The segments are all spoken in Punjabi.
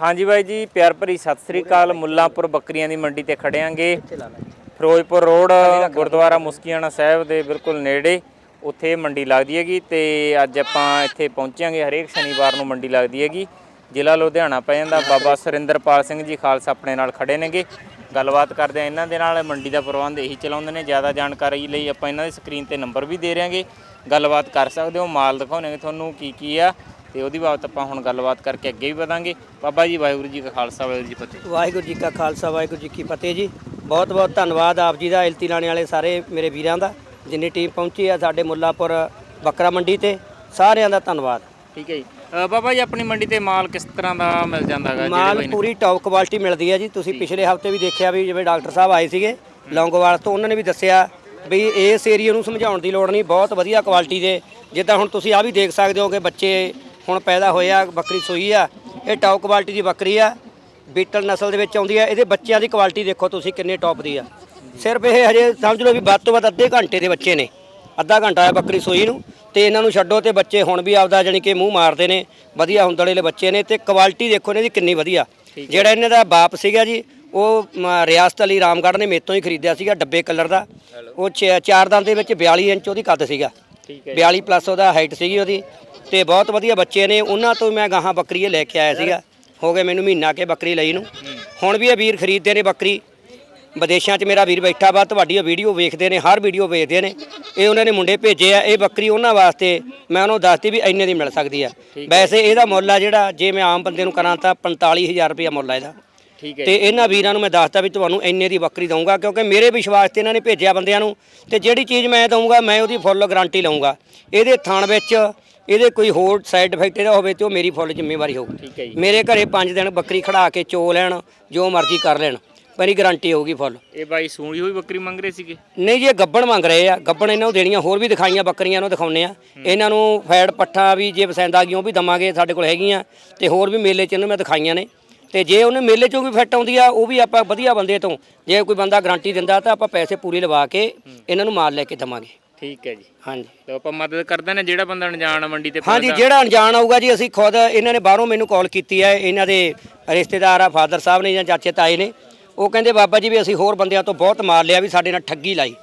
ਹਾਂਜੀ ਬਾਈ ਜੀ, ਪਿਆਰ ਭਰੀ ਸਤਿ ਸ੍ਰੀ ਅਕਾਲ। ਮੁੱਲਾਂਪੁਰ ਬੱਕਰੀਆਂ ਦੀ ਮੰਡੀ ਤੇ ਖੜਿਆਂਗੇ ਫਿਰੋਜ਼ਪੁਰ ਰੋਡ, ਗੁਰਦੁਆਰਾ ਮੁਸਕੀਆਣਾ ਸਾਹਿਬ ਦੇ ਬਿਲਕੁਲ ਨੇੜੇ ਉੱਥੇ ਮੰਡੀ ਲੱਗਦੀ ਹੈਗੀ ਤੇ ਅੱਜ ਆਪਾਂ ਇੱਥੇ ਪਹੁੰਚਾਂਗੇ ਹਰੇਕ ਸ਼ਨੀਵਾਰ ਨੂੰ ਮੰਡੀ ਲੱਗਦੀ ਹੈਗੀ। ਜ਼ਿਲ੍ਹਾ ਲੁਧਿਆਣਾ ਪੈ ਜਾਂਦਾ। ਬਾਬਾ ਸੁਰਿੰਦਰਪਾਲ ਸਿੰਘ ਜੀ ਖਾਲਸਾ ਆਪਣੇ ਨਾਲ ਖੜੇ ਨੇਗੇ। ਗੱਲਬਾਤ ਕਰਦੇ ਆ ਇਹਨਾਂ ਦੇ ਨਾਲ। ਮੰਡੀ ਦਾ ਪ੍ਰਬੰਧ ਇਹੀ ਚਲਾਉਂਦੇ ਨੇ। ਜ਼ਿਆਦਾ ਜਾਣਕਾਰੀ ਲਈ ਆਪਾਂ ਇਹਨਾਂ ਦੇ ਸਕਰੀਨ ਤੇ ਨੰਬਰ ਵੀ ਦੇ ਦਿਆਂਗੇ ਗੱਲਬਾਤ ਕਰ ਸਕਦੇ ਹੋ। ਮਾਲ ਦਿਖਾਉਣਗੇ ਤੁਹਾਨੂੰ ਕੀ ਕੀ ਆ। ਤੇ ਉਹਦੀ ਬਾਬਤ ਆਪਾਂ ਹੁਣ ਗੱਲਬਾਤ ਕਰਕੇ ਅੱਗੇ ਵੀ ਵਧਾਂਗੇ। ਬਾਬਾ ਜੀ ਵਾਹਿਗੁਰੂ ਜੀ ਕਾ ਖਾਲਸਾ ਵਾਹਿਗੁਰੂ ਜੀ ਫਤਿਹ। ਵਾਹਿਗੁਰੂ ਜੀ ਕਾ ਖਾਲਸਾ ਵਾਹਿਗੁਰੂ ਜੀ ਕੀ ਫਤਿਹ ਜੀ। ਬਹੁਤ ਬਹੁਤ ਧੰਨਵਾਦ ਆਪ ਜੀ ਦਾ ਇਲਤੀ ਲਾਣੇ ਵਾਲੇ ਸਾਰੇ ਮੇਰੇ ਵੀਰਾਂ ਦਾ ਜਿੰਨੀ ਟੀਮ ਪਹੁੰਚੀ ਆ ਸਾਡੇ ਮੁੱਲਾਪੁਰ ਬੱਕਰਾ ਮੰਡੀ ਤੇ ਸਾਰਿਆਂ ਦਾ ਧੰਨਵਾਦ। ਠੀਕ ਹੈ ਜੀ। ਬਾਬਾ ਜੀ ਆਪਣੀ ਮੰਡੀ ਤੇ ਮਾਲ ਕਿਸ ਤਰ੍ਹਾਂ ਦਾ ਮਿਲ ਜਾਂਦਾ ਹੈਗਾ ਮਾਲ ਪੂਰੀ ਟੌਪ ਕੁਆਲਿਟੀ ਮਿਲਦੀ ਹੈ ਜੀ। ਤੁਸੀਂ ਪਿਛਲੇ ਹਫ਼ਤੇ ਵੀ ਦੇਖਿਆ ਵੀ ਜਿਵੇਂ ਡਾਕਟਰ ਸਾਹਿਬ ਆਏ ਸੀਗੇ ਲੌਂਗੋਵਾਲ ਤੋਂ ਉਹਨਾਂ ਨੇ ਵੀ ਦੱਸਿਆ ਵੀ ਇਸ ਏਰੀਆ ਨੂੰ ਸਮਝਾਉਣ ਦੀ ਲੋੜ ਨਹੀਂ। ਬਹੁਤ ਵਧੀਆ ਕੁਆਲਿਟੀ ਦੇ ਜਿੱਦਾਂ ਹੁਣ ਤੁਸੀਂ ਆ ਵੀ ਦੇਖ ਸਕਦੇ ਹੋ ਕਿ ਬੱਚੇ ਹੁਣ ਪੈਦਾ ਹੋਏ ਆ ਬੱਕਰੀ ਸੂਈ ਆ ਇਹ ਟੌਪ ਕੁਆਲਿਟੀ ਦੀ ਬੱਕਰੀ ਆ ਬੀਟਲ ਨਸਲ ਦੇ ਵਿੱਚ ਆਉਂਦੀ ਆ ਇਹਦੇ ਬੱਚਿਆਂ ਦੀ ਕੁਆਲਿਟੀ ਦੇਖੋ ਤੁਸੀਂ ਕਿੰਨੇ ਟੌਪ ਦੀ ਆ। ਸਿਰਫ ਇਹ ਹਜੇ ਸਮਝ ਲਓ ਵੀ ਵੱਧ ਤੋਂ ਵੱਧ ਅੱਧੇ ਘੰਟੇ ਦੇ ਬੱਚੇ ਨੇ ਅੱਧਾ ਘੰਟਾ ਆ ਬੱਕਰੀ ਸੂਈ ਨੂੰ ਤੇ ਇਹਨਾਂ ਨੂੰ ਛੱਡੋ ਤੇ ਬੱਚੇ ਹੁਣ ਵੀ ਆਪਦਾ ਜਾਣੀ ਕਿ ਮੂੰਹ ਮਾਰਦੇ ਨੇ ਵਧੀਆ ਹੁੰਦੜੇਲੇ ਬੱਚੇ ਨੇ ਤੇ ਕੁਆਲਿਟੀ ਦੇਖੋ ਇਹਨਾਂ ਦੀ ਕਿੰਨੀ ਵਧੀਆ। ਜਿਹੜਾ ਇਹਨਾਂ ਦਾ ਬਾਪ ਸੀਗਾ ਜੀ ਉਹ ਰਿਆਸਤ ਅਲੀ ਰਾਮਗੜ੍ਹ ਨੇ ਮੇਤੋਂ ਹੀ ਖਰੀਦਿਆ ਸੀਗਾ ਡੱਬੇ ਕਲਰ ਦਾ। ਉਹ ਚਾਰ ਦੰਦ ਦੇ ਵਿੱਚ 42 ਇੰਚ ਉਹਦੀ ਕੱਦ ਸੀਗਾ। ਠੀਕ ਹੈ 42 ਪਲੱਸ ਉਹਦਾ ਹਾਈਟ ਸੀਗੀ ਉਹਦੀ ਤੇ ਬਹੁਤ ਵਧੀਆ ਬੱਚੇ ਨੇ। ਉਹਨਾਂ ਤੋਂ ਮੈਂ ਗਾਹਾਂ ਬੱਕਰੀ ਲੈ ਕੇ ਆਇਆ ਸੀਗਾ। ਹੋ ਗਏ ਮੈਨੂੰ ਮਹੀਨਾ ਕੇ ਬੱਕਰੀ ਲਈ ਨੂੰ। ਹੁਣ ਵੀ ਇਹ ਵੀਰ ਖਰੀਦਦੇ ਨੇ ਬੱਕਰੀ। ਵਿਦੇਸ਼ਾਂ 'ਚ ਮੇਰਾ ਵੀਰ ਬੈਠਾ ਵਾ ਤੁਹਾਡੀ ਵੀਡੀਓ ਵੇਖਦੇ ਨੇ ਹਰ ਵੀਡੀਓ ਵੇਖਦੇ ਨੇ। ਇਹ ਉਹਨਾਂ ਨੇ ਮੁੰਡੇ ਭੇਜੇ ਆ ਇਹ ਬੱਕਰੀ ਉਹਨਾਂ ਵਾਸਤੇ ਮੈਂ ਉਹਨੂੰ ਦੱਸਤੀ ਵੀ ਇੰਨੇ ਦੀ ਮਿਲ ਸਕਦੀ ਆ। ਵੈਸੇ ਇਹਦਾ ਮੁੱਲ ਆ ਜਿਹੜਾ ਜੇ ਮੈਂ ਆਮ ਬੰਦੇ ਨੂੰ ਕਰਾਂ ਤਾਂ 45000 ਰੁਪਇਆ ਮੁੱਲ ਆ ਇਹਦਾ। ਠੀਕ ਹੈ ਤੇ ਇਹਨਾਂ ਵੀਰਾਂ ਨੂੰ ਮੈਂ ਦੱਸਤਾ ਵੀ ਤੁਹਾਨੂੰ ਇੰਨੇ ਦੀ ਬੱਕਰੀ ਦਊਂਗਾ ਕਿਉਂਕਿ ਮੇਰੇ ਵਿਸ਼ਵਾਸ ਤੇ ਇਹਨਾਂ ਨੇ ਭੇਜਿਆ ਬੰਦਿਆਂ ਨੂੰ। ਤੇ ਜਿਹੜੀ ਚੀਜ਼ ਮੈਂ ਦਊਂਗਾ ਮੈਂ ਉਹਦੀ ਫੁੱਲ ਗਾਰੰਟੀ ਲਊਂਗਾ। ਇਹਦੇ ਥਣ ਵਿੱਚ ਇਹਦੇ ਕੋਈ ਹੋਰ ਸਾਈਡ ਇਫੈਕਟ ਇਹਦਾ ਹੋਵੇ ਤੇ ਉਹ ਮੇਰੀ ਫੁੱਲ ਜ਼ਿੰਮੇਵਾਰੀ ਹੋਊਗੀ ਠੀਕ ਹੈ ਜੀ। ਮੇਰੇ ਘਰੇ 5 ਦਿਨ ਬੱਕਰੀ ਖੜਾ ਕੇ ਚੋ ਲੈਣ ਜੋ ਮਰਜ਼ੀ ਕਰ ਲੈਣ ਮੇਰੀ ਗਾਰੰਟੀ ਹੋਊਗੀ ਫੁੱਲ। ਇਹ ਬਾਈ ਸੂਣੀ ਹੋਈ ਬੱਕਰੀ ਮੰਗ ਰਹੇ ਸੀਗੇ? ਨਹੀਂ ਜੀ ਇਹ ਗੱਬਣ ਮੰਗ ਰਹੇ ਆ। ਗੱਬਣ ਇਹਨਾਂ ਨੂੰ ਦੇਣੀਆਂ ਹੋਰ ਵੀ ਦਿਖਾਈਆਂ ਬੱਕਰੀਆਂ ਨੂੰ ਦਿਖਾਉਨੇ ਆ। ਇਹਨਾਂ ਨੂੰ ਫੈੜ ਪੱਠਾ ਵੀ ਜੇ ਪਸੰਦ ਆ ਗਈਆਂ ਉਹ ਵੀ ਦਵਾਂਗੇ ਸਾਡੇ ਕੋਲ ਹੈਗੀਆਂ। ਤੇ ਹੋਰ ਵੀ ਮੇਲੇ 'ਚ ਇਹਨੂੰ ਮੈਂ ਦਿਖਾਈਆਂ ਨੇ। ਤੇ ਜੇ ਉਹਨੇ ਮੇਲੇ 'ਚੋਂ ਵੀ ਫਿੱਟ ਆਉਂਦੀ ਆ ਉਹ ਵੀ ਆਪਾਂ ਵਧੀਆ ਬੰਦੇ ਤੋਂ ਜੇ ਕੋਈ ਬੰਦਾ ਗਾਰੰਟੀ ਦਿੰਦਾ ਤਾਂ ਆਪਾਂ ਪੈਸੇ ਪੂਰੇ ਲਵਾ ਕੇ ਇਹਨਾਂ ਨੂੰ ਮਾਲ ਲੈ ਕੇ ਦਵਾਂਗੇ। ਠੀਕ ਹੈ ਜੀ। ਹਾਂਜੀ। ਤੇ ਆਪਾਂ ਮਦਦ ਕਰਦੇ ਨੇ ਜਿਹੜਾ ਬੰਦਾ ਅਣਜਾਣ ਆ ਮੰਡੀ ਤੇ ਹਾਂਜੀ ਪਹੁੰਚਦਾ। ਜਿਹੜਾ ਅਣਜਾਣ ਆਊਗਾ ਜੀ ਅਸੀਂ ਖੁਦ ਇਹਨਾਂ ਨੇ ਬਾਹਰੋਂ ਮੈਨੂੰ ਕਾਲ ਕੀਤੀ ਹੈ। ਇਹਨਾਂ ਦੇ ਰਿਸ਼ਤੇਦਾਰ ਆ ਫਾਦਰ ਸਾਹਿਬ ਨੇ ਜਾਂ ਚਾਚੇ ਤਾਏ ਨੇ। ਉਹ ਕਹਿੰਦੇ ਬਾਬਾ ਜੀ ਵੀ ਅਸੀਂ ਹੋਰ ਬੰਦਿਆਂ ਤੋਂ ਬਹੁਤ ਮਾਰ ਲਿਆ ਵੀ ਸਾਡੇ ਨਾਲ ਠੱਗੀ ਲਾਈ।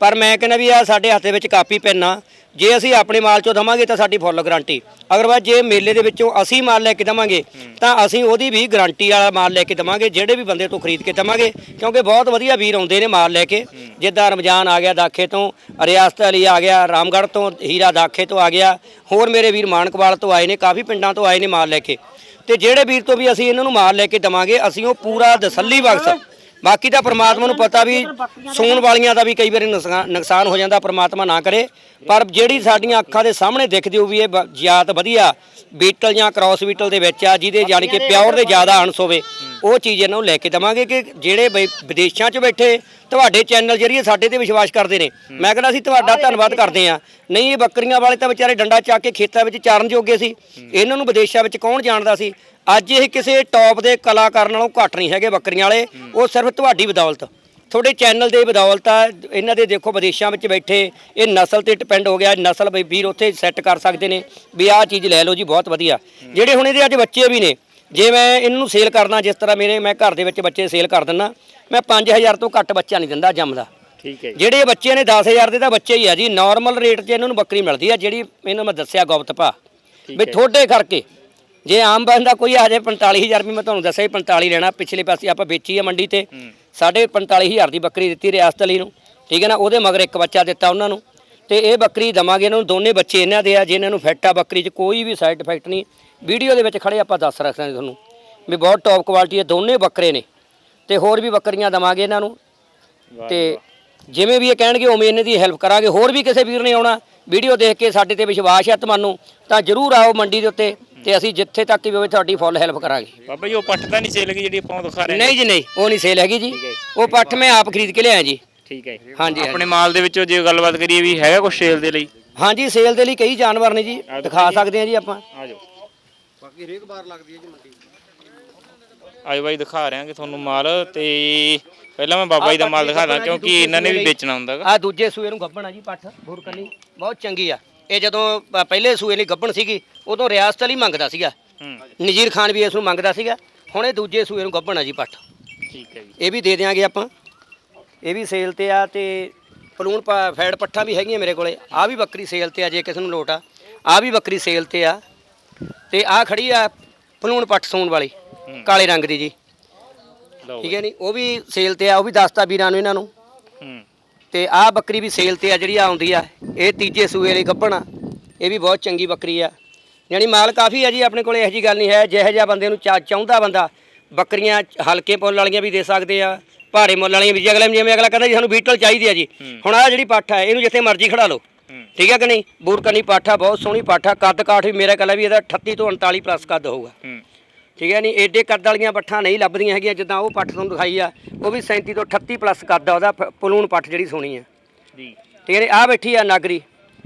ਪਰ ਮੈਂ ਕਹਿੰਦਾ ਵੀ ਆ ਸਾਡੇ ਹੱਥ ਦੇ ਵਿੱਚ ਕਾਪੀ, ਪੈਨ ਆ। ਜੇ ਅਸੀਂ ਆਪਣੇ ਮਾਲ ਚੋਂ ਦਵਾਂਗੇ ਤਾਂ ਸਾਡੀ ਫੁੱਲ ਗਾਰੰਟੀ। ਅਗਰਵਾਇਜ਼ ਜੇ ਮੇਲੇ ਦੇ ਵਿੱਚੋਂ ਅਸੀਂ ਮਾਲ ਲੈ ਕੇ ਦਵਾਂਗੇ, ਤਾਂ ਅਸੀਂ ਉਹਦੀ ਵੀ ਗਾਰੰਟੀ ਵਾਲਾ ਮਾਲ ਲੈ ਕੇ ਦਵਾਂਗੇ, ਜਿਹੜੇ ਵੀ ਬੰਦੇ ਤੋਂ ਖਰੀਦ ਕੇ ਦਵਾਂਗੇ। ਕਿਉਂਕਿ ਬਹੁਤ ਵਧੀਆ ਵੀਰ ਆਉਂਦੇ ਨੇ ਮਾਲ ਲੈ ਕੇ। ਜਿੱਦਾਂ ਰਮਜ਼ਾਨ ਆ ਗਿਆ, ਦਾਖੇ ਤੋਂ ਰਿਆਸਤ ਅਲੀ ਆ ਗਿਆ, ਰਾਮਗੜ੍ਹ ਤੋਂ ਹੀਰਾ ਦਾਖੇ ਤੋਂ ਆ ਗਿਆ। ਹੋਰ ਮੇਰੇ ਵੀਰ ਮਾਨਕਵਾਲ ਤੋਂ ਆਏ ਨੇ, ਕਾਫੀ ਪਿੰਡਾਂ ਤੋਂ ਆਏ ਨੇ ਮਾਲ ਲੈ ਕੇ। ਤੇ ਜਿਹੜੇ ਵੀਰ ਤੋਂ ਵੀ ਅਸੀਂ ਇਹਨਾਂ ਨੂੰ ਮਾਲ ਲੈ ਕੇ ਦਵਾਂਗੇ, ਅਸੀਂ ਉਹ ਪੂਰਾ ਤਸੱਲੀ ਬਖਸ਼ ਬਾਕੀ ਤਾਂ ਪ੍ਰਮਾਤਮਾ ਨੂੰ ਪਤਾ ਵੀ ਸੂਣ ਵਾਲੀਆਂ ਦਾ ਵੀ ਕਈ ਵਾਰੀ ਨੁਕਸਾਨ ਨੁਕਸਾਨ ਹੋ ਜਾਂਦਾ ਪ੍ਰਮਾਤਮਾ ਨਾ ਕਰੇ। ਪਰ ਜਿਹੜੀ ਸਾਡੀਆਂ ਅੱਖਾਂ ਦੇ ਸਾਹਮਣੇ ਦਿਖਦੀ ਵੀ ਇਹ ਬ- ਜਾਤ ਵਧੀਆ ਬੀਟਲ ਜਾਂ ਕ੍ਰਾਸ ਬੀਟਲ ਦੇ ਵਿੱਚ ਆ ਜਿਹਦੇ ਜਾਣੀ ਕਿ ਪਿਓਰ ਦੇ ਜ਼ਿਆਦਾ ਅੰਸ਼ ਹੋਵੇ ਉਹ ਚੀਜ਼ ਇਹਨਾਂ ਨੂੰ ਲੈ ਕੇ ਦਵਾਂਗੇ ਕਿ ਜਿਹੜੇ ਬਈ ਵਿਦੇਸ਼ਾਂ 'ਚ ਬੈਠੇ ਤੁਹਾਡੇ ਚੈਨਲ ਜਰੀਏ ਸਾਡੇ ਤੇ ਵਿਸ਼ਵਾਸ ਕਰਦੇ ਨੇ। ਮੈਂ ਕਹਿੰਦਾ ਅਸੀਂ ਤੁਹਾਡਾ ਧੰਨਵਾਦ ਕਰਦੇ ਆ ਨਹੀਂ ਇਹ ਬੱਕਰੀਆਂ ਵਾਲੇ ਤਾਂ ਵਿਚਾਰੇ ਡੰਡਾ ਚੱਕ ਕੇ ਖੇਤਾਂ ਵਿੱਚ ਚਾਰਨ ਜੋਗੇ ਸੀ। ਇਹਨਾਂ ਨੂੰ ਵਿਦੇਸ਼ਾਂ ਵਿੱਚ ਕੌਣ ਜਾਣਦਾ ਸੀ? ਅੱਜ ਇਹ ਕਿਸੇ ਟੌਪ ਦੇ ਕਲਾਕਾਰ ਨਾਲੋਂ ਘੱਟ ਨਹੀਂ ਹੈਗੇ ਬੱਕਰੀਆਂ ਵਾਲੇ। ਉਹ ਸਿਰਫ ਤੁਹਾਡੀ ਬਦੌਲਤ। ਤੁਹਾਡੇ ਚੈਨਲ ਦੇ ਬਦੌਲਤ ਆ ਇਹਨਾਂ ਦੇ ਦੇਖੋ ਵਿਦੇਸ਼ਾਂ ਵਿੱਚ ਬੈਠੇ ਇਹ ਨਸਲ ਤੇ ਡਿਪੈਂਡ ਹੋ ਗਿਆ ਨਸਲ ਬਈ ਵੀਰ ਉੱਥੇ ਸੈੱਟ ਕਰ ਸਕਦੇ ਨੇ ਵੀ ਆਹ ਚੀਜ਼ ਲੈ ਲਓ ਜੀ ਬਹੁਤ ਵਧੀਆ। ਜਿਹੜੇ ਹੁਣ ਇਹਦੇ ਅੱਜ ਬੱਚੇ ਵੀ ਨੇ ਜੇ ਮੈਂ ਇਹਨਾਂ ਨੂੰ ਸੇਲ ਕਰਨਾ ਜਿਸ ਤਰ੍ਹਾਂ ਮੇਰੇ ਮੈਂ ਘਰ ਦੇ ਵਿੱਚ ਬੱਚੇ ਸੇਲ ਕਰ ਦਿੰਦਾ ਮੈਂ 5000 ਤੋਂ ਘੱਟ ਬੱਚਾ ਨਹੀਂ ਦਿੰਦਾ ਜੰਮਦਾ ਠੀਕ ਹੈ ਜਿਹੜੇ ਬੱਚੇ ਨੇ 10000 ਦੇ ਤਾਂ ਬੱਚੇ ਹੀ ਆ ਜੀ ਨਾਰਮਲ ਰੇਟ 'ਚ ਇਹਨਾਂ ਨੂੰ ਬੱਕਰੀ ਮਿਲਦੀ ਆ ਜਿਹੜੀ ਇਹਨੂੰ ਮੈਂ ਦੱਸਿਆ ਗੁਪਤ ਭਾ ਵੀ ਥੋੜੇ ਕਰਕੇ ਜੇ ਆਮ ਬੰਦਾ ਕੋਈ ਆ ਜਾਏ 45000 ਰੁਪਏ ਮੈਂ ਤੁਹਾਨੂੰ ਦੱਸਿਆ ਸੀ 45 ਲੈਣਾ ਪਿਛਲੇ ਪਾਸੇ ਆਪਾਂ ਵੇਚੀ ਆ ਮੰਡੀ ਤੇ ਸਾਡੇ 45000 ਦੀ ਬੱਕਰੀ ਦਿੱਤੀ ਰਿਆਸਤ ਅਲੀ ਨੂੰ ਠੀਕ ਹੈ ਨਾ? ਉਹਦੇ ਮਗਰ ਇੱਕ ਬੱਚਾ ਦਿੱਤਾ ਉਹਨਾਂ ਨੂੰ ਤੇ ਇਹ ਬੱਕਰੀ ਦਵਾਂਗੇ ਇਹਨਾਂ ਨੂੰ ਦੋਨੇ ਬੱਚੇ ਇਹਨਾਂ ਦੇ ਆ ਜਿਨ੍ਹਾਂ ਨੂੰ ਫਿੱਟ ਆ ਬੱਕਰੀ 'ਚ ਕੋਈ ਵੀ ਸਾਈਡ ਇਫੈਕਟ ਨਹੀਂ। ਵੀਡੀਓ ਦੇ ਵਿੱਚ ਖੜੇ ਆਪਾਂ ਦੱਸ ਰੱਖਦੇ ਤੁਹਾਨੂੰ ਵੀ ਬਹੁਤ ਟੌਪ ਕੁਆਲਿਟੀ ਦੇ ਦੋਨੇ ਬੱਕਰੇ ਨੇ ਤੇ ਹੋਰ ਵੀ ਬੱਕਰੀਆਂ ਦਵਾਂਗੇ ਇਹਨਾਂ ਨੂੰ ਤੇ ਜਿਵੇਂ ਵੀ ਇਹ ਕਹਿਣਗੇ ਉਵੇਂ ਇਹਨਾਂ ਦੀ ਹੈਲਪ ਕਰਾਂਗੇ। ਹੋਰ ਵੀ ਕਿਸੇ ਵੀਰ ਨੇ ਆਉਣਾ ਵੀਡੀਓ ਦੇਖ ਕੇ ਸਾਡੇ ਤੇ ਵਿਸ਼ਵਾਸ ਹੈ ਤੁਹਾਨੂੰ ਤਾਂ ਜਰੂਰ ਆਓ ਮੰਡੀ ਦੇ ਉੱਤੇ। ਤੇ ਅਸੀਂ ਜਿੱਥੇ ਤੱਕ ਵੀ ਹੋਵੇ ਤੁਹਾਡੀ ਫੁੱਲ ਹੈਲਪ ਕਰਾਂਗੇ। ਬਾਬਾ ਜੀ ਉਹ ਪੱਟ ਤਾਂ ਨਹੀਂ ਸੇਲ ਗਈ ਜਿਹੜੀ ਆਪਾਂ ਦਿਖਾ ਰਹੇ ਹਾਂ। ਨਹੀਂ ਜੀ ਨਹੀਂ ਉਹ ਨਹੀਂ ਸੇਲ ਹੈਗੀ ਜੀ। ਉਹ ਪੱਠ ਮੈਂ ਆਪ ਖਰੀਦ ਕੇ ਲਿਆਇਆ ਜੀ। ਠੀਕ ਹੈ ਹਾਂਜੀ ਆਪਣੇ ਮਾਲ ਦੇ ਵਿੱਚੋਂ ਜੇ ਗੱਲਬਾਤ ਕਰੀਏ ਵੀ ਹੈਗਾ ਕੁਝ ਸੇਲ ਦੇ ਲਈ? ਹਾਂਜੀ ਸੇਲ ਦੇ ਲਈ ਕਈ ਜਾਨਵਰ ਨੇ ਜੀ ਦਿਖਾ ਸਕਦੇ ਹਾਂ ਜੀ ਆਪਾਂ। ਆ ਜਾਓ ਬਾਕੀ ਹਰੇਕ ਵਾਰ ਲੱਗਦੀ ਹੈ ਜੀ ਮੰਡੀ ਆਜੋ ਬਾਈ ਦਿਖਾ ਰਹੇ ਹਾਂ ਕਿ ਤੁਹਾਨੂੰ ਮਾਲ ਤੇ ਪਹਿਲਾਂ ਮੈਂ ਬਾਬਾ ਜੀ ਦਾ ਮਾਲ ਦਿਖਾ ਦਾਂ ਕਿਉਂਕਿ ਇਹਨਾਂ ਨੇ ਵੀ ਵੇਚਣਾ ਹੁੰਦਾ ਗਾ ਆ ਦੂਜੇ ਸੂਏ ਨੂੰ ਗੱਭਣ ਆ ਜੀ ਪੱਠ ਬੁਰਕਨੀ ਬਹੁਤ ਚੰਗੀ ਆ। ਇਹ ਜਦੋਂ ਪ- ਪਹਿਲੇ ਸੂਏ ਲਈ ਗੱਭਣ ਸੀਗੀ ਉਦੋਂ ਰਿਆਸਤ ਲਈ ਮੰਗਦਾ ਸੀਗਾ। ਨਜੀਰ ਖਾਨ ਵੀ ਇਸ ਨੂੰ ਮੰਗਦਾ ਸੀਗਾ। ਹੁਣ ਇਹ ਦੂਜੇ ਸੂਏ ਨੂੰ ਗੱਭਣ ਆ ਜੀ ਪੱਠ। ਠੀਕ ਹੈ ਜੀ। ਇਹ ਵੀ ਦੇ ਦਿਆਂਗੇ ਆਪਾਂ। ਇਹ ਵੀ ਸੇਲ ਤੇ ਆ ਤੇ ਪਲੂਣ ਪਾ- ਫੈੜ ਪੱਠਾ ਵੀ ਹੈਗੀਆਂ ਮੇਰੇ ਕੋਲੇ। ਆ ਵੀ ਬੱਕਰੀ ਸੇਲ ਤੇ ਆ ਜੇ ਕਿਸੇ ਨੂੰ ਲੋਟ ਆ। ਆ ਵੀ ਬੱਕਰੀ ਸੇਲ ਤੇ ਆ। ਤੇ ਆ ਖੜੀ ਆ ਪਲੂਣ ਪੱਠ ਸੂਣ ਵਾਲੀ ਕਾਲੇ ਰੰਗ ਦੀ ਜੀ। ਲਓ ਠੀਕ ਹੈ ਨਹੀਂ ਉਹ ਵੀ ਸੇਲ ਤੇ ਆ ਉਹ ਵੀ ਦੱਸਤਾ ਵੀਰਾਂ ਨੂੰ ਇਹਨਾਂ ਨੂੰ। ਤੇ ਆਹ ਬੱਕਰੀ ਵੀ ਸੇਲ ਤੇ ਆ ਜਿਹੜੀ ਆਉਂਦੀ ਆ ਇਹ ਤੀਜੇ ਸੂਏ ਲਈ ਗੱਭਣ ਆ। ਇਹ ਵੀ ਬਹੁਤ ਚੰਗੀ ਬੱਕਰੀ ਆ। ਯਾਨੀ ਮਾਲ ਕਾਫੀ ਆ ਜੀ ਆਪਣੇ ਕੋਲੇ ਇਹੋ ਜੀ ਗੱਲ ਨਹੀਂ ਹੈ ਜਿਹੋ ਜਿਹਾ ਬੰਦੇ ਨੂੰ ਚਾ- ਚਾਹੁੰਦਾ ਬੰਦਾ ਬੱਕਰੀਆਂ ਹਲਕੇ ਮੁੱਲ ਵਾਲੀਆਂ ਵੀ ਦੇ ਸਕਦੇ ਆ ਭਾਰੇ ਮੁੱਲ ਵਾਲੀਆਂ ਵੀ ਜੀ ਅਗਲੇ ਜਿਵੇਂ ਅਗਲਾ ਕਹਿੰਦਾ ਜੀ ਸਾਨੂੰ ਬੀਟਲ ਚਾਹੀਦੀ ਆ ਜੀ। ਹੁਣ ਆ ਜਿਹੜੀ ਪੱਠ ਆ ਇਹਨੂੰ ਜਿੱਥੇ ਮਰਜ਼ੀ ਖੜਾ ਲਓ। ਠੀਕ ਹੈ ਕਿ ਨਹੀਂ? ਬੂਰਕਨੀ ਪਾਠਾ ਬਹੁਤ ਸੋਹਣੀ ਪਾਠਾ ਕੱਦ ਕਾਠ ਵੀ ਮੇਰਾ ਕਹਿੰਦਾ ਵੀ ਇਹਦਾ 38 ਤੋਂ 39 ਪਲੱਸ ਕੱਦ ਹੋਊਗਾ। ਹੂੰ। ਠੀਕ ਹੈ ਨਹੀਂ ਏਡੇ ਕੱਦ ਵਾਲੀਆਂ ਪੱਠਾਂ ਨਹੀਂ ਲੱਭਦੀਆਂ ਹੈਗੀਆਂ ਜਿੱਦਾਂ ਉਹ ਪੱਠ ਤੁਹਾਨੂੰ ਦਿਖਾਈ ਆ ਉਹ ਵੀ 37 ਤੋਂ 38 ਪਲੱਸ ਕੱਦ ਆ ਉਹਦਾ ਪਲੂਣ ਪੱਠ ਜਿਹੜੀ ਸੋਹਣੀ ਆ। ਜੀ। ਠੀਕ ਹੈ ਜੀ ਆ ਬੈਠੀ ਆ ਨਾਗਰੀ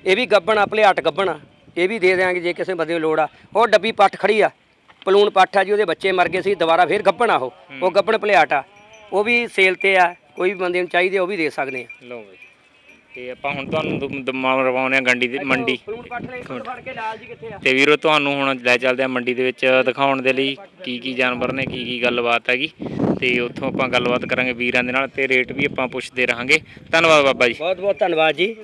ਇਹ ਵੀ ਗੱਬਣ ਆ ਭਲਿਆਟ ਗੱਬਣ ਆ ਇਹ ਵੀ ਦੇ ਦਿਆਂਗੇ ਜੇ ਕਿਸੇ ਬੰਦੇ ਨੂੰ ਲੋੜ ਆ। ਉਹ ਡੱਬੀ ਪੱਠ ਖੜੀ ਆ ਪਲੂਣ ਪੱਠ ਆ ਜੀ ਉਹਦੇ ਬੱਚੇ ਮਰ ਗਏ ਸੀ ਦੁਬਾਰਾ ਫੇਰ ਗੱਬਣ ਆ ਉਹ ਉਹ ਗੱਬਣ ਭਲਿਆਟ ਆ ਉਹ ਵੀ ਸੇਲ ਤੇ ਆ ਕੋਈ ਵੀ ਬੰਦੇ ਨੂੰ ਚਾਹੀਦੇ ਉਹ ਵੀ ਦੇ ਸਕਦੇ ਆ। ਲਓ ਬਈ। ਤੇ ਆਪਾਂ ਹੁਣ ਤੁਹਾਨੂੰ ਦਮਾ ਰਵਾਉਣੇ ਆ ਗੰਡੀ ਦੀ ਮੰਡੀ। ਪਲੂਣ ਪੱਠ ਨੇ ਫੜ ਕੇ ਲਾਲ ਜੀ ਕਿੱਥੇ ਆ? ਤੇ ਵੀਰੋ ਤੁਹਾਨੂੰ ਹੁਣ ਲੈ ਚੱਲਦੇ ਆ ਮੰਡੀ ਦੇ ਵਿੱਚ ਦਿਖਾਉਣ ਦੇ ਲਈ ਕੀ ਕੀ ਜਾਨਵਰ ਨੇ ਕੀ ਕੀ ਗੱਲਬਾਤ ਹੈਗੀ। ਤੇ ਉੱਥੋਂ ਆਪਾਂ ਗੱਲਬਾਤ ਕਰਾਂਗੇ ਵੀਰਾਂ ਦੇ ਨਾਲ ਤੇ ਰੇਟ ਵੀ ਆਪਾਂ ਪੁੱਛਦੇ ਰਹਾਂਗੇ। ਧੰਨਵਾਦ ਬਾਬਾ ਜੀ। ਬਹੁਤ ਬਹੁਤ ਧੰਨਵਾਦ ਜੀ।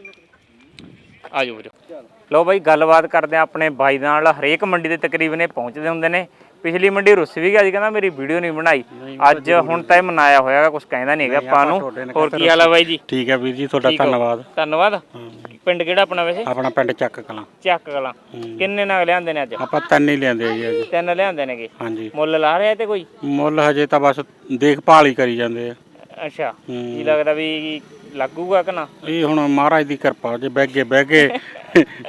ਆਜੋ ਵੀਰੋ। ਲਓ ਬਾਈ ਗੱਲਬਾਤ ਕਰਦੇ ਆ ਆਪਣੇ ਬਾਈ ਨਾਲ। ਹਰੇਕ ਮੰਡੀ ਦੇ ਤਕਰੀਬਨ ਇਹ ਪਹੁੰਚਦੇ ਹੁੰਦੇ ਨੇ। ਪਿਛਲੀ ਮੰਡੀ ਰੁੱਸ ਵੀ ਗਿਆ ਜੀ ਕਹਿੰਦਾ ਮੇਰੀ ਵੀਡੀਓ ਨਹੀਂ ਬਣਾਈ। ਅੱਜ ਹੁਣ ਤਾਂ ਇਹ ਮਨਾਇਆ ਹੋਇਆਗਾ ਕੁਝ ਕਹਿੰਦਾ ਨਹੀਂ ਹੈਗਾ ਆਪਾਂ ਨੂੰ। ਹੋਰ ਕੀ ਹਾਲ ਆ ਬਾਈ ਜੀ? ਠੀਕ ਹੈ ਵੀਰ ਜੀ ਤੁਹਾਡਾ? ਧੰਨਵਾਦ। ਧੰਨਵਾਦ। ਪਿੰਡ ਕਿਹੜਾ ਆਪਣਾ ਵੈਸੇ? ਆਪਣਾ ਪਿੰਡ ਚੱਕ ਕਲਾਂ। ਚੱਕ ਕਲਾਂ। ਕਿੰਨੇ ਨਗ ਲਿਆਂਦੇ ਨੇ ਅੱਜ? ਆਪਾਂ ਤਿੰਨ ਹੀ ਆ ਜੀ। ਅੱਜ ਤਿੰਨ ਲਿਆਂਦੇ ਨੇਗੇ। ਹਾਂਜੀ। ਮੁੱਲ ਲਾ ਰਿਹਾ ਤੇ ਕੋਈ? ਮੁੱਲ ਹਜੇ ਤਾਂ ਬਸ ਦੇਖਭਾਲ ਹੀ ਕਰੀ ਜਾਂਦੇ ਆ। ਅੱਛਾ। ਹੂੰ। ਕੀ ਲੱਗਦਾ ਵੀ ਲੱਗੂਗਾ ਕਿ ਨਾ? ਇਹ ਹੁਣ ਮਹਾਰਾਜ ਦੀ ਕਿਰਪਾ ਜੇ ਬਹਿ ਗਏ ਬਹਿ ਗਏ।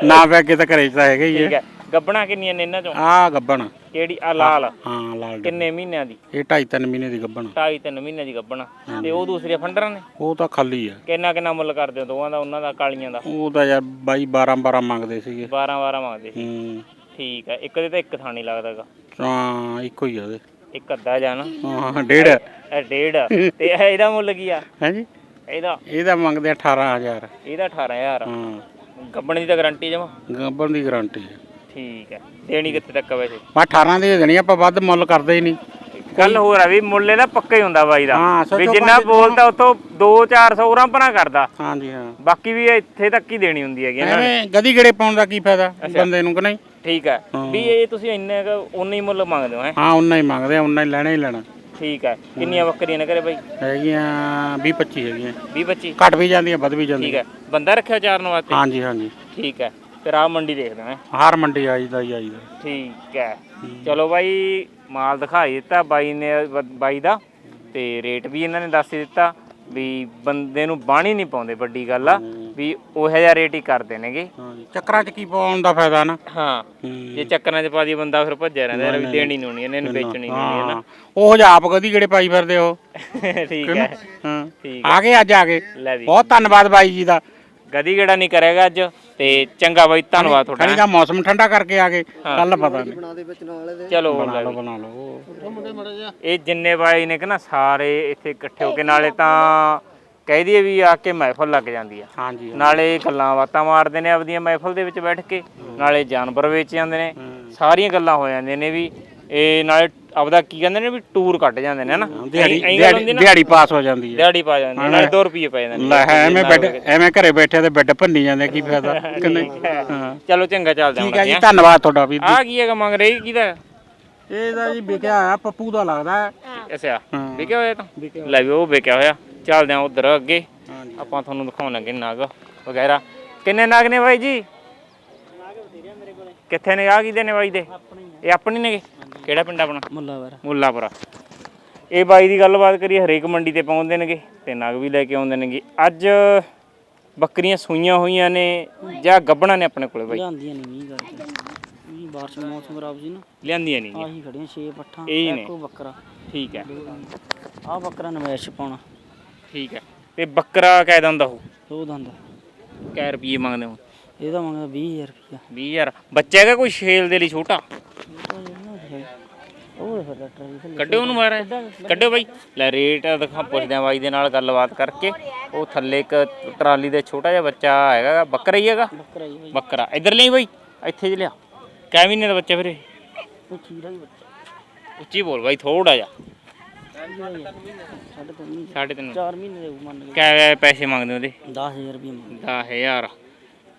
ਨਾ ਬਹਿ ਗਏ ਤਾਂ ਘਰੇ ਤਾਂ ਹੈਗੇ ਹੀ ਹੈ। ਗੱਬਣਾ ਕਿੰਨੀਆਂ ਨੇ ਇਹਨਾਂ ਚੋਂ? ਆ ਗੱਬਣ। ਕਿਹੜੀ? ਆ ਲਾਲ। ਹਾਂ ਲਾਲ ਡੱਬਾ। ਕਿੰਨੇ ਮਹੀਨਿਆਂ ਦੀ? ਇਹ ਢਾਈ ਤਿੰਨ ਮਹੀਨੇ ਦੀ ਗੱਬਣ। ਢਾਈ ਤਿੰਨ ਮਹੀਨਿਆਂ ਦੀ ਗੱਬਣਾ। ਤੇ ਉਹ ਦੂਸਰੀਆਂ ਫੰਡਰਾਂ ਨੇ? ਉਹ ਤਾਂ ਖਾਲੀ ਆ। ਕਿੰਨਾ ਕਿੰਨਾ ਮੁੱਲ ਕਰਦੇ ਹੋ ਦੋਵਾਂ ਦਾ ਉਹਨਾਂ ਦਾ ਕਾਲੀਆਂ ਦਾ? ਉਹ ਤਾਂ ਯਾਰ ਬਾਈ 12 12 ਮੰਗਦੇ ਸੀਗੇ। 12 12 ਮੰਗਦੇ ਸੀ। ਹੂੰ। ਠੀਕ ਹੈ ਇੱਕ ਦੇ ਤਾਂ ਇੱਕ ਥਾਂ ਨਹੀਂ ਲੱਗਦਾਗਾ ਹਾਂ ਇੱਕੋ ਹੀ ਆ ਉਹਦੇ। ਇੱਕ ਅੱਧਾ ਜਾਣਾ ਹਾਂ ਡੇਢ। ਇਹ ਡੇਢ ਤੇ ਇਹ ਇਹਦਾ ਮੁੱਲ ਕੀ ਆ? ਹੈ ਜੀ ਇਹਦਾ? ਇਹਦਾ ਮੰਗਦੇ ਆ 18000 ਇਹਦਾ 18000 ਹਾਂ। ਗੱਬਣ ਦੀ ਤਾਂ ਗਾਰੰਟੀ ਜਮਾ। ਗੱਬਣ ਦੀ ਗਾਰੰਟੀ ਹੈ ਠੀਕ ਹੈ। ਦੇਣੀ ਕਿੱਥੇ ਤੱਕ ਆ ਵੈਸੇ? ਮੈਂ 18 ਦੀ ਦੇਣੀ ਆਪਾਂ ਵੱਧ ਮੁੱਲ ਕਰਦੇ ਹੀ ਨਹੀਂ। ਗੱਲ ਹੋਰ ਆ ਵੀ ਮੁੱਲ ਇਹਦਾ ਪੱਕਾ ਹੀ ਹੁੰਦਾ ਬਾਈ ਦਾ। ਹਾਂ, ਸੱਚੋ ਵੀ ਜਿੰਨਾ ਬੋਲਦਾ ਉਤੋਂ 2-400 ਗ੍ਰਾਮ ਪਰਾਂ ਕਰਦਾ। ਹਾਂਜੀ ਹਾਂ। ਬਾਕੀ ਵੀ ਇੱਥੇ ਤੱਕ ਹੀ ਦੇਣੀ ਹੁੰਦੀ ਹੈਗੀ ਇਹਨਾਂ ਨੇ। ਐਵੇਂ ਗਦੀ ਗੜੇ ਪਾਉਣ ਦਾ ਕੀ ਫਾਇਦਾ ਬੰਦੇ ਨੂੰ ਕਿ ਨਹੀਂ? ਠੀਕ ਹੈ। ਵੀ ਇਹ ਤੁਸੀਂ ਇੰਨੇ ਕੁ ਉਨੇ ਹੀ ਮੁੱਲ ਮੰਗਦੇ ਹੋ ਹੈ? ਹਾਂ ਉਨਾ ਹੀ ਮੰਗਦੇ ਆ ਉਨਾ ਹੀ ਲੈਣਾ ਹੀ ਲੈਣਾ। ਠੀਕ ਹੈ। ਕਿੰਨੀਆਂ ਬੱਕਰੀਆਂ ਨੇ ਘਰੇ ਬਾਈ? ਹੈਗੀਆਂ 20 25 ਹੈਗੀਆਂ। 20 25 ਘਟ ਵੀ ਜਾਂਦੀਆਂ ਵੱਧ ਵੀ ਠੀਕ ਜਾਂਦੀਆਂ। ਹੈ। ਬੰਦਾ ਰੱਖਿਆ ਚਾਰਨ ਵਾਸਤੇ? ਹਾਂਜੀ ਹਾਂਜੀ। ਠੀਕ ਹੈ। ਫਿਰ ਆ ਮੰਡੀ ਦੇਖਦੇ ਹਾਂ ਹਰ ਮੰਡੀ ਆਈਦਾ ਹੀ ਆਈਦਾ। ਠੀਕ ਹੈ। ਚਲੋ ਬਾਈ ਮਾਲ ਦਿਖਾਈ ਦਿੱਤਾ ਬਾਈ ਨੇ ਬਾਈ ਦਾ। ਤੇ ਰੇਟ ਵੀ ਇਹਨਾਂ ਨੇ ਦੱਸ ਦਿੱਤਾ ਵੀ ਬੰਦੇ ਨੂੰ ਬਾਣੀ ਨਹੀਂ ਪਾਉਂਦੇ ਵੱਡੀ ਗੱਲ ਆ ਵੀ ਉਹੋ ਜਿਹਾ ਰੇਟ ਹੀ ਕਰਦੇ ਨੇਗੇ। ਹਾਂਜੀ। ਚੱਕਰਾਂ 'ਚ ਕੀ ਪਾਉਣ ਦਾ ਫਾਇਦਾ ਨਾ? ਹਾਂ। ਜੇ ਚੱਕਰਾਂ 'ਚ ਪਾ ਦੀ ਬੰਦਾ ਫਿਰ ਭੱਜਿਆ ਰਹਿੰਦਾ ਯਾਰ ਵੀ ਦੇਣੀ ਨਹੀਂ ਹੋਣੀ ਇਹਨੇ ਨੂੰ ਵੇਚਣੀ ਨਹੀਂ ਹੈ ਹਾਂ। ਉਹ ਜਿਹਾ ਆਪ ਗਦੀ ਗੜੇ ਪਾਈ ਫਿਰਦੇ ਉਹ ਨਾ ਠੀਕ ਹੈ। ਹਾਂ। ਠੀਕ ਆ ਗਏ ਅੱਜ ਆ ਗਏ। ਬਹੁਤ ਧੰਨਵਾਦ ਬਾਈ ਜੀ ਦਾ। ਗਦੀ ਗੇੜਾ ਨਹੀਂ ਕਰੇਗਾ ਅੱਜ। ਤੇ ਚੰਗਾ ਬਾਈ ਧੰਨਵਾਦ ਤੁਹਾਡਾ ਦਾ ਮੌਸਮ ਠੰਡਾ ਕਰਕੇ ਆ ਗਏ ਕੱਲ ਪਤਾ ਨਹੀਂ। ਚਲੋ ਬਣਾ ਲਓ। ਬਣਾ ਲਓ ਇਹ ਜਿੰਨੇ ਬਾਈ ਨੇ ਕਿ ਨਾ ਸਾਰੇ ਇੱਥੇ ਇਕੱਠੇ ਹੋ ਕੇ ਨਾਲੇ ਤਾਂ ਕਹਿ ਦਈਏ ਵੀ ਆ ਕੇ ਮਹਿਫਲ ਲੱਗ ਜਾਂਦੀ ਆ। ਹਾਂਜੀ ਨਾਲੇ ਗੱਲਾਂ ਬਾਤਾਂ ਮਾਰਦੇ ਨੇ ਆਪਦੀਆਂ ਮਹਿਫਲ ਦੇ ਵਿੱਚ ਬੈਠ ਕੇ ਨਾਲੇ ਜਾਨਵਰ ਵੇਚ ਜਾਂਦੇ ਨੇ। ਸਾਰੀਆਂ ਗੱਲਾਂ ਹੋ ਜਾਂਦੀਆਂ ਨੇ ਵੀ ਇਹ ਨਾਲੇ ਆਪਦਾ ਕੀ ਕਹਿੰਦੇ ਨੇ ਵੀ ਟੂਰ ਕੱਢ ਜਾਂਦੇ ਨੇ ਹਨਾ? ਦਿਹਾੜੀ ਐਂ- ਐਂ ਗੱਲ ਹੁੰਦੀ ਦਿਹਾੜੀ ਨਾ ਦਿਹਾੜੀ ਪਾਸ ਹੋ ਜਾਂਦੀ ਹੈ। ਦਿਹਾੜੀ ਪਾ ਜਾਂਦੇ ਨੇ, ਨਾਲੇ 2 ਰੁਪਏ ਪੈ ਜਾਂਦੇ ਨੇ। ਲੈ ਐਵੇਂ ਬੈੱਡ ਐਵੇਂ ਘਰੇ ਬੈਠੇ ਤੇ ਬੈੱਡ ਭੰਨੀ ਜਾਂਦੇ ਕੀ ਫਾਇਦਾ? ਕਿ ਨਹੀਂ? ਹਾਂ। ਚਲੋ ਚੰਗਾ ਚੱਲਦੇ ਠੀਕ ਹੈ ਜੀ ਹਾਂ? ਧੰਨਵਾਦ ਤੁਹਾਡਾ ਵੀ। ਆ ਕੀ ਹੈਗਾ ਮੰਗ ਰਹੀ? ਕਿਹਦਾ ਇਹਦਾ ਜੀ ਵਿਕਿਆ ਆ ਪੱਪੂ ਦਾ ਲੱਗਦਾ। ਹੈ। ਅੱਛਾ ਹਾਂ। ਵਿਕਿਆ ਹੋਇਆ ਤਾਂ? ਲੈ ਵੀ ਉਹ ਵਿਕਿਆ ਹੋਇਆ। ਚੱਲਦੇ ਆ ਉਧਰ ਅੱਗੇ। ਆਪਾਂ ਤੁਹਾਨੂੰ ਦਿਖਾਉਣਾਂਗੇ ਨਾਗ ਵਗੈਰਾ। ਕਿੰਨੇ ਨਾਗ ਨੇ ਬਾਈ ਜੀ? ਕਿੱਥੇ ਨੇ? ਆ ਕਿਹਦੇ ਨੇ ਬਾਈ ਦੇ? ਇਹ ਆਪਣੀ ਨੇਗੇ? ਕਿਹੜਾ ਪਿੰਡ ਆਪਣਾ? ਮੁੱਲਾਵਰ ਮੁੱਲਾਪੁਰਾ। ਇਹ ਬਾਈ ਦੀ ਗੱਲਬਾਤ ਕਰੀਏ ਹਰੇਕ ਮੰਡੀ ਤੇ ਪਹੁੰਚਦੇ ਨੇਗੇ ਤੇ ਨਗ ਵੀ ਲੈ ਕੇ ਆਉਂਦੇ ਨੇਗੇ ਅੱਜ ਬੱਕਰੀਆਂ ਸੂਈਆਂ ਹੋਈਆਂ ਨੇ ਜਾਂ ਗੱਬਣਾ ਨੇ ਆਪਣੇ ਕੋਲੇ ਬਾਈ? ਲਿਆਂਦੀਆਂ ਨਹੀਂ ਮੀਂਹ ਕਰਕੇ। ਮੀਂਹ ਬਾਰਿਸ਼ ਦਾ ਮੌਸਮ ਖਰਾਬ ਸੀ ਨਾ। ਲਿਆਂਦੀਆਂ ਨਹੀਂ ਆਹੀ ਖੜੀਆਂ ਛੇ ਪੱਠਾਂ ਇਹੀ ਨੇ। ਇੱਕੋ ਬੱਕਰਾ। ਠੀਕ ਹੈ। ਆਹ ਬੱਕਰਾ ਨਵੇਸ਼ ਪਾਉਣਾ। ਠੀਕ ਹੈ। ਤੇ ਬੱਕਰਾ ਕਹਿ ਦਿੰਦਾ ਉਹ? ਦੋ ਦੰਦ। ਕੈ ਰੁਪਏ ਮੰਗਦੇ ਹੋ? ਇਹਦਾ ਮੰਗਦਾ 20000 ਰੁਪਇਆ 20000 ਬੱਚਾ ਹੈਗਾ ਕੋਈ ਛੇਲ ਦੇ ਲਈ ਛੋਟਾ? ਫਿਰ ਥੱਲੇ ਕੱਢਿਓ ਉਹਨੂੰ ਮਾਰ ਕੱਢਿਓ ਬਾਈ। ਲੈ ਰੇਟ ਦਿਖਾ ਪੁੱਛਦੇ ਆ ਬਾਈ ਦੇ ਨਾਲ ਗੱਲਬਾਤ ਕਰਕੇ। ਉਹ ਥੱਲੇ ਇੱਕ ਟਰਾਲੀ ਦੇ ਛੋਟਾ ਜਿਹਾ ਬੱਚਾ ਹੈਗਾ ਬੱਕਰਾ ਹੀ ਹੈਗਾ। ਬੱਕਰਾ ਜੀ ਬਾਈ। ਬੱਕਰਾ। ਇੱਧਰ ਲਈ ਬਾਈ ਇੱਥੇ ਜ ਲਿਆ। ਕੈ ਮਹੀਨੇ ਦਾ ਬੱਚਾ ਹੀ ਬੱਚਾ। ਉੱਚੀ ਬੋਲ ਬਾਈ ਥੋੜਾ ਜਿਹਾ। ਸਾਢੇ ਤਿੰਨ 4 ਮਹੀਨੇ। ਦੇ ਮੰਨ ਕੇ ਕਿਆ ਪੈਸੇ ਮੰਗਦੇ ਉਹਦੇ? 10000 ਰੁਪਏ ਮੰਗ 10000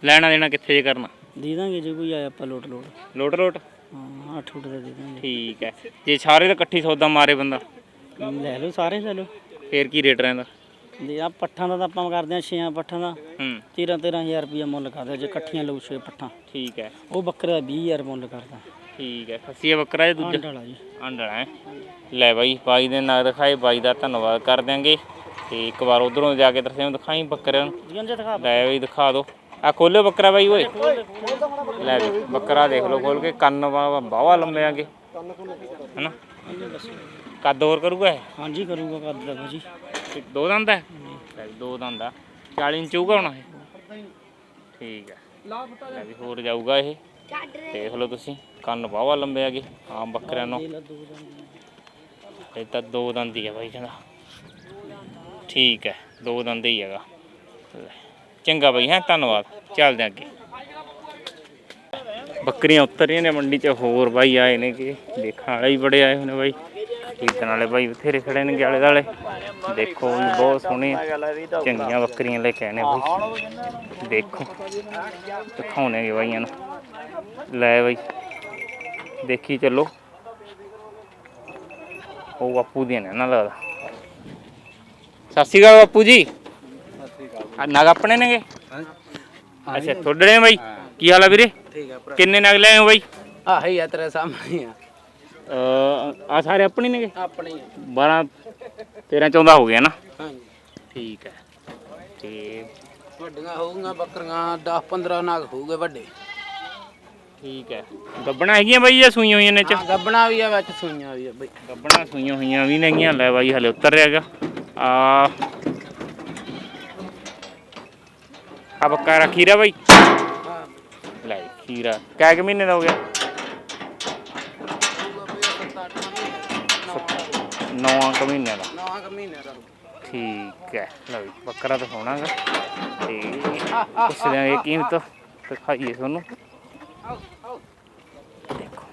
ਲੈਣਾ ਦੇਣਾ ਕਿੱਥੇ ਜੇ ਕਰਨਾ? ਦੇ ਦਾਂਗੇ ਜੇ ਕੋਈ ਆਇਆ ਆਪਾਂ ਲੋਟ ਲੋਟ ਲੋਟ ਲੋਟ ਹਾਂ। 8 ਉੱਟ ਦੇ ਦੇ ਦਾਂਗੇ ਠੀਕ ਹੈ। ਜੇ ਸਾਰੇ ਦਾ ਇਕੱਠੀ ਸੌਦਾ ਮਾਰੇ ਬੰਦਾ? ਲੈ ਲਓ ਸਾਰੇ ਲੈ ਲਓ। ਫੇਰ ਕੀ ਰੇਟ ਰਹਿੰਦਾ? ਦੇ ਆ ਪੱਠਾਂ ਦਾ ਤਾਂ ਆਪਾਂ ਕਰਦੇ ਆ 6 ਪੱਠਾਂ ਦਾ। ਹੂੰ। 13 13000 ਰੁਪਏ ਮੁੱਲ ਕਰਦਾ ਜੇ ਇਕੱਠੀਆਂ ਲਊ 6 ਪੱਠਾਂ। ਠੀਕ ਹੈ। ਉਹ ਬੱਕਰਾ 20000 ਮੁੱਲ ਕਰਦਾ। ਠੀਕ ਹੈ। ਖੱਸੀਆ ਬੱਕਰਾ ਜਾਂ ਦੂਜਾ? ਆਂਡ ਵਾਲਾ ਜੀ। ਆਂਡਣਾ ਹੈ। ਲੈ ਬਾਈ ਬਾਈ ਦੇ ਨਾਂ ਦਿਖਾਏ ਬਾਈ ਦਾ ਧੰਨਵਾਦ ਕਰ ਦਿਆਂਗੇ। ਤੇ ਇੱਕ ਵਾਰ ਉਧਰੋਂ ਜਾ ਕੇ ਤਰਸੇ ਦਿਖਾਈ ਬੱਕਰਿਆਂ ਨੂੰ। ਜੇ ਦਿਖਾ ਲੈ ਬਈ ਦਿਖਾ ਦੋ। ਆ ਖੋਲਿਓ ਬੱਕਰਾ ਬਾਈ ਓਏ। ਲੈ ਵੀ ਬੱਕਰਾ ਦੇਖ ਲਓ ਖੋਲ ਕੇ ਕੰਨ ਬਾਵਾ ਲੰਮੇ ਆਗੇ। ਹਨਾ? ਕੱਦ ਹੋਰ ਕਰੂਗਾ ਇਹ? ਹਾਂਜੀ ਕਰੂਗਾ ਕਰ ਦੇਗਾ ਜੀ ਤੇ ਦੋ ਦੰਦ ਹੈ? ਲੈ ਵੀ ਦੋ ਦੰਦ ਆ। 40 ਇੰਚ ਹੋਊਗਾ ਹੁਣ ਇਹ? ਠੀਕ ਹੈ। ਲੈ ਵੀ ਹੋਰ ਜਾਊਗਾ ਇਹ? ਦੇਖ ਲਓ ਤੁਸੀਂ ਕੰਨ ਬਾਵਾ ਲੰਬੇ ਆਗੇ ਆਮ ਬੱਕਰਿਆਂ ਨੂੰ। ਇਹ ਦੋ ਤਾਂ ਦੋ ਦੰਦ ਹੀ ਆ ਬਾਈ ਕਹਿੰਦਾ। ਠੀਕ ਹੈ ਦੋ ਦੰਦ ਹੀ ਹੈਗਾ। ਲੈ, ਚੰਗਾ ਬਾਈ ਹੈ ਧੰਨਵਾਦ। ਚੱਲਦੇ ਹਾਂ ਅੱਗੇ। ਬੱਕਰੀਆਂ ਉਤਰ ਰਹੀਆਂ ਨੇ ਮੰਡੀ 'ਚ, ਹੋਰ ਬਾਈ ਆਏ ਨੇ ਕਿ ਦੇਖਣ ਵਾਲੇ ਵੀ ਬੜੇ ਆਏ ਹੋਣੇ ਬਾਈ। ਖਰੀਦਣ ਵਾਲੇ ਬਾਈ ਬਥੇਰੇ ਖੜੇ ਨੇ ਆਲੇ ਦਾਲੇ ਦੇਖੋ ਵੀ ਬਹੁਤ ਸੋਹਣੇ ਚੰਗੀਆਂ ਬੱਕਰੀਆਂ ਲੈ ਕੇ ਆਏ ਨੇ ਬਾਈ। ਦੇਖੋ, ਦਿਖਾਉਣੇ ਬਾਈਆਂ ਨੂੰ। ਲੈ ਬਾਈ। ਦੇਖੀ ਚੱਲੋ। ਉਹ ਬਾਪੂ ਦੀਆਂ ਨੇ ਨਾ ਲੱਗਦਾ। ਸਤਿ ਸ਼੍ਰੀ ਅਕਾਲ ਬਾਪੂ ਜੀ। ਆ ਨਗ ਆਪਣੇ ਨੇਗੇ? ਅੱਛਾ ਤੁਹਾਡੇ ਨੇ ਬਾਈ? ਕੀ ਹਾਲ ਆ ਵੀਰੇ? ਠੀਕ ਆ ਕਿੰਨੇ ਨਗ ਲੈ ਆਏ ਹੋ ਬਾਈ? ਆਹ ਹੀ ਆ ਤੇਰੇ ਸਾਹਮਣੇ ਆ। ਆ ਸਾਰੇ ਆਪਣੇ ਨੇਗੇ? ਆਪਣੇ 12 13 14 ਹੋ ਗਿਆ ਨਾ? ਹਾਂਜੀ। ਠੀਕ ਹੈ ਤੇ ਵੱਡੀਆਂ ਹੋਊਗੀਆਂ ਬੱਕਰੀਆਂ 10 15 ਨਾਗ ਹੋਊਗੇ ਵੱਡੇ। ਠੀਕ ਹੈ ਗੱਬਣਾ ਹੈਗੀਆਂ ਬਾਈ ਜਾਂ ਸੂਈਆਂ ਹੋਈਆਂ ਨੇ ਚ? ਹਾਂ ਗੱਬਣਾ ਵੀ ਆ ਵਿੱਚ ਸੂਈਆਂ ਵੀ ਆ ਬਈ। ਗੱਬਣਾ ਸੂਈਆਂ ਹੋਈਆਂ ਵੀ ਨੇਗੀਆਂ। ਲੈ ਬਾਈ ਹਲੇ ਉੱਤਰ ਰਿਹਾਗਾ ਆ ਆ ਬੱਕਰਾ ਖੀਰਾ ਬਾਈ। ਲੈ ਖੀਰਾ ਕੈ ਕੁ ਮਹੀਨੇ ਦਾ ਹੋ ਗਿਆ। ਨੌਂ ਕੁ ਮਹੀਨੇ ਦਾ। ਠੀਕ ਹੈ, ਲਓ ਜੀ, ਬੱਕਰਾ ਤਾਂ ਹੋਣਾਗਾ ਤੇ ਪੁੱਛਦੇ ਆਂ ਕੀਮਤ, ਦਿਖਾਈਏ ਤੁਹਾਨੂੰ। ਦੇਖੋ,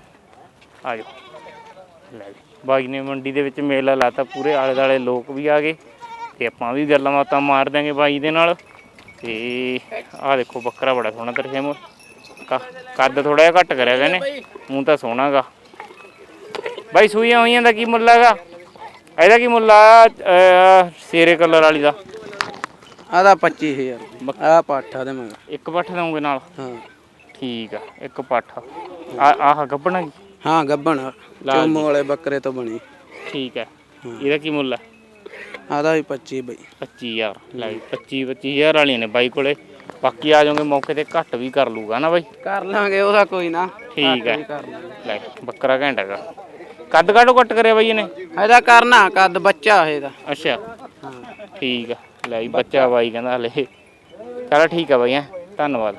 ਆ ਜਾਓ। ਲੈ ਜੀ, ਬਾਈ ਨੇ ਮੰਡੀ ਦੇ ਵਿੱਚ ਮੇਲਾ ਲਾਤਾ, ਪੂਰੇ ਆਲੇ ਦਾਲੇ ਲੋਕ ਵੀ ਆ ਗਏ। ਤੇ ਆਪਾਂ ਵੀ ਗੱਲਾਂ ਬਾਤਾਂ ਮਾਰ ਦਾਂਗੇ ਬਾਈ ਦੇ ਨਾਲ। ਤੇ ਆਹ ਦੇਖੋ ਬੱਕਰਾ ਬੜਾ ਸੋਹਣਾ ਤਰਸੇਮ ਕੱਦ ਥੋੜਾ ਜਿਹਾ ਘੱਟ ਕਰਿਆ ਗਏ ਨੇ ਮੂੰਹ ਤਾਂ ਸੋਹਣਾਗਾ ਬਾਈ ਸੂਈਆਂ ਹੋਈਆਂ ਦਾ ਕੀ ਮੁੱਲ ਹੈਗਾ? ਇਹਦਾ ਕੀ ਮੁੱਲ ਆ ਸ਼ੇਰੇ ਕਲਰ ਵਾਲੀ ਦਾ? ਆਦਾ 25000 ਆ ਪਾਠਾ ਦੇ ਮਗਰ। ਇੱਕ ਪੱਠ ਦਊਂਗੇ ਨਾਲ? ਹਾਂ। ਠੀਕ ਆ ਇੱਕ ਪੱਠ। ਆ ਆਹ ਗੱਬਣਾ ਹਾਂ ਗੱਬਣ ਚੋਮ ਵਾਲੇ ਬੱਕਰੇ ਤੋਂ ਬਣੀ। ਠੀਕ ਹੈ। ਇਹਦਾ ਕੀ ਮੁੱਲ ਹੈ ਆਦਾ ਵੀ 25 ਬਈ। 25000 ਲੈ ਵੀ 25 25000 ਵਾਲੀਆਂ ਨੇ ਬਾਈ ਕੋਲੇ। ਬਾਕੀ ਆ ਜਾਓਗੇ ਮੌਕੇ ਤੇ ਘੱਟ ਵੀ ਕਰ ਲੂਗਾ ਨਾ ਬਾਈ। ਕਰ ਲਾਂਗੇ ਉਹਦਾ ਕੋਈ ਨਾ। ਠੀਕ ਹੈ। ਕਰ ਲਾਂਗੇ। ਲੈ ਬੱਕਰਾ ਘੈਂਟ ਹੈਗਾ। ਕੱਦ ਕਾਟੋ ਕੱਟ ਕਰਿਆ ਬਾਈ ਇਹਨੇ? ਇਹਦਾ ਕਰਨਾ ਕੱਦ ਬੱਚਾ ਇਹਦਾ ਅੱਛਾ। ਹਾਂ। ਠੀਕ ਆ ਲੈ ਬੱਚਾ ਬਾਈ ਕਹਿੰਦਾ ਹਲੇ। ਚਲੋ ਠੀਕ ਆ ਬਾਈ ਹੈਂ। ਧੰਨਵਾਦ।